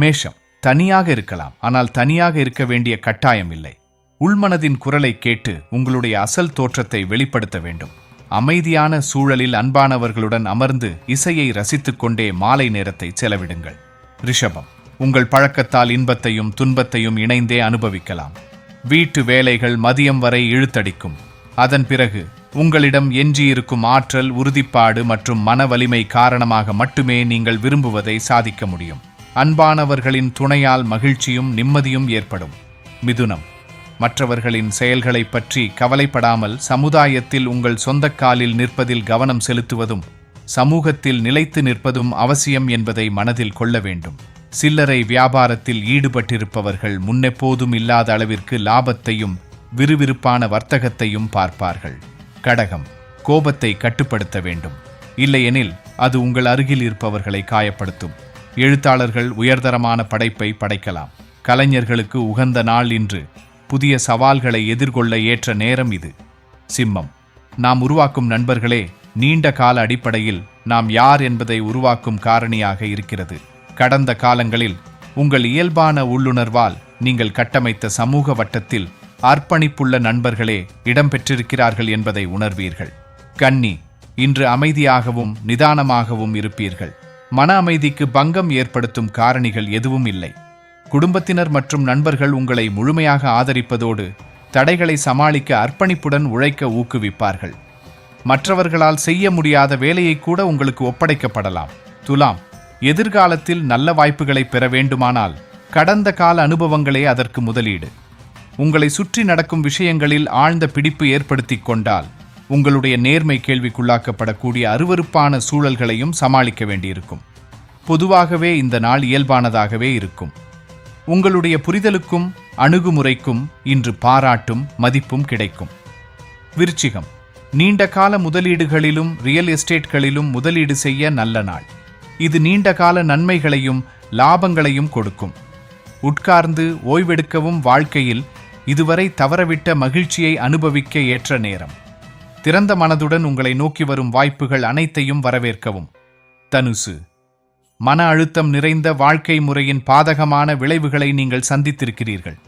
மேஷம் தனியாக இருக்கலாம் ஆனால் தனியாக இருக்க வேண்டிய கட்டாயம் இல்லை. உள்மனதின் குரலை கேட்டு உங்களுடைய அசல் தோற்றத்தை வெளிப்படுத்த வேண்டும். அமைதியான சூழலில் அன்பானவர்களுடன் அமர்ந்து இசையை ரசித்துக் கொண்டே மாலை நேரத்தை செலவிடுங்கள். ரிஷபம் உங்கள் பழக்கத்தால் இன்பத்தையும் துன்பத்தையும் இணைந்தே அனுபவிக்கலாம். வீட்டு வேலைகள் மதியம் வரை இழுத்தடிக்கும். அதன் பிறகு உங்களிடம் எஞ்சியிருக்கும் ஆற்றல் உறுதிப்பாடு மற்றும் மன வலிமை காரணமாக மட்டுமே நீங்கள் விரும்புவதை சாதிக்க முடியும். அன்பானவர்களின் துணையால் மகிழ்ச்சியும் நிம்மதியும் ஏற்படும். மிதுனம். மற்றவர்களின் செயல்களைப் பற்றி கவலைப்படாமல் சமுதாயத்தில் உங்கள் சொந்த காலில் நிற்பதில் கவனம் செலுத்துவதும் சமூகத்தில் நிலைத்து நிற்பதும் அவசியம் என்பதை மனதில் கொள்ள வேண்டும். சில்லறை வியாபாரத்தில் ஈடுபட்டிருப்பவர்கள் முன்னெப்போதும் இல்லாத அளவிற்கு லாபத்தையும் விறுவிறுப்பான வர்த்தகத்தையும் பார்ப்பார்கள். கடகம். கோபத்தை கட்டுப்படுத்த வேண்டும். இல்லையெனில் அது உங்கள் அருகில் இருப்பவர்களை காயப்படுத்தும். எழுத்தாளர்கள் உயர்தரமான படைப்பை படைக்கலாம். கலைஞர்களுக்கு உகந்த நாள் இன்று. புதிய சவால்களை எதிர்கொள்ள ஏற்ற நேரம் இது. சிம்மம். நாம் உருவாக்கும் நண்பர்களே நீண்ட கால அடிப்படையில் நாம் யார் என்பதை உருவாக்கும் காரணியாக இருக்கிறது. கடந்த காலங்களில் உங்கள் இயல்பான உள்ளுணர்வால் நீங்கள் கட்டமைத்த சமூக வட்டத்தில் அர்ப்பணிப்புள்ள நண்பர்களே இடம்பெற்றிருக்கிறார்கள் என்பதை உணர்வீர்கள். கன்னி இன்று அமைதியாகவும் நிதானமாகவும் இருப்பீர்கள். மன அமைதிக்கு பங்கம் ஏற்படுத்தும் காரணிகள் எதுவும் இல்லை. குடும்பத்தினர் மற்றும் நண்பர்கள் உங்களை முழுமையாக ஆதரிப்பதோடு தடைகளை சமாளிக்க அர்ப்பணிப்புடன் உழைக்க ஊக்குவிப்பார்கள். மற்றவர்களால் செய்ய முடியாத வேலையை கூட உங்களுக்கு ஒப்படைக்கப்படலாம். துலாம் எதிர்காலத்தில் நல்ல வாய்ப்புகளை பெற வேண்டுமானால் கடந்த கால அனுபவங்களே அதற்கு முதலீடு. உங்களை சுற்றி நடக்கும் விஷயங்களில் ஆழ்ந்த பிடிப்பு ஏற்படுத்திக் கொண்டால் உங்களுடைய நேர்மை கேள்விக்குள்ளாக்கப்படக்கூடிய அருவருப்பான சூழல்களையும் சமாளிக்க வேண்டியிருக்கும். பொதுவாகவே இந்த நாள் இயல்பானதாகவே இருக்கும். உங்களுடைய புரிதலுக்கும் அணுகுமுறைக்கும் இன்று பாராட்டும் மதிப்பும் கிடைக்கும். விருச்சிகம். நீண்ட கால முதலீடுகளிலும் ரியல் எஸ்டேட்களிலும் முதலீடு செய்ய நல்ல நாள். இது நீண்ட கால நன்மைகளையும் லாபங்களையும் கொடுக்கும். உட்கார்ந்து ஓய்வெடுக்கவும் வாழ்க்கையில் இதுவரை தவறவிட்ட மகிழ்ச்சியை அனுபவிக்க ஏற்ற நேரம். திறந்த மனதுடன் உங்களை நோக்கி வரும் வாய்ப்புகள் அனைத்தையும் வரவேற்கவும். தனுசு மன அழுத்தம் நிறைந்த வாழ்க்கை முறையின் பாதகமான விளைவுகளை நீங்கள் சந்தித்திருக்கிறீர்கள்.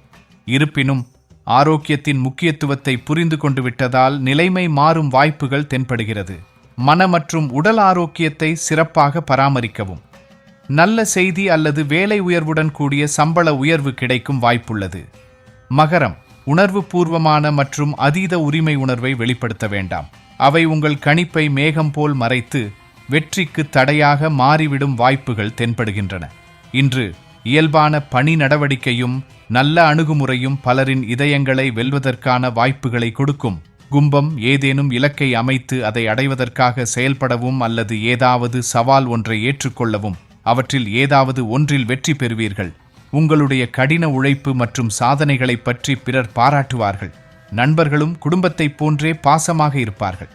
இருப்பினும் ஆரோக்கியத்தின் முக்கியத்துவத்தை புரிந்து கொண்டு விட்டதால் நிலைமை மாறும் வாய்ப்புகள் தென்படுகிறது. மன மற்றும் உடல் ஆரோக்கியத்தை சிறப்பாக பராமரிக்கவும். நல்ல செய்தி அல்லது வேலை உயர்வுடன் கூடிய சம்பள உயர்வு கிடைக்கும் வாய்ப்புள்ளது. மகரம் உணர்வு பூர்வமான மற்றும் அதீத உரிமை உணர்வை வெளிப்படுத்த வேண்டாம். அவை உங்கள் கணிப்பை மேகம் போல் மறைத்து வெற்றிக்கு தடையாக மாறிவிடும் வாய்ப்புகள் தென்படுகின்றன. இன்று இயல்பான பணி நடவடிக்கையும் நல்ல அணுகுமுறையும் பலரின் இதயங்களை வெல்வதற்கான வாய்ப்புகளை கொடுக்கும். கும்பம் ஏதேனும் இலக்கை அமைத்து அதை அடைவதற்காக செயல்படவும் அல்லது ஏதாவது சவால் ஒன்றை ஏற்றுக்கொள்ளவும் அவற்றில் ஏதாவது ஒன்றில் வெற்றி பெறுவீர்கள். உங்களுடைய கடின உழைப்பு மற்றும் சாதனைகளைப் பற்றி பிறர் பாராட்டுவார்கள். நண்பர்களும் குடும்பத்தைப் போன்றே பாசமாக இருப்பார்கள்.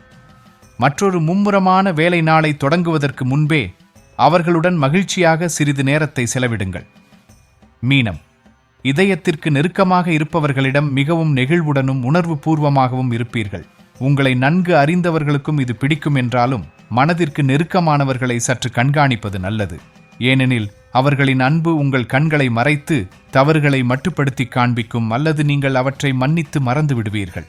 மற்றொரு மும்முரமான வேலை நாளை தொடங்குவதற்கு முன்பே அவர்களுடன் மகிழ்ச்சியாக சிறிது நேரத்தை செலவிடுங்கள். மீனம். இதயத்திற்கு நெருக்கமாக இருப்பவர்களிடம் மிகவும் நெகிழ்வுடனும் உணர்வு பூர்வமாகவும் இருப்பீர்கள். உங்களை நன்கு அறிந்தவர்களுக்கும் இது பிடிக்கும் என்றாலும் மனதிற்கு நெருக்கமானவர்களை சற்று கண்காணிப்பது நல்லது. ஏனெனில் அவர்களின் அன்பு உங்கள் கண்களை மறைத்து தவறுகளை மட்டுப்படுத்தி காண்பிக்கும் அல்லது நீங்கள் அவற்றை மன்னித்து மறந்து விடுவீர்கள்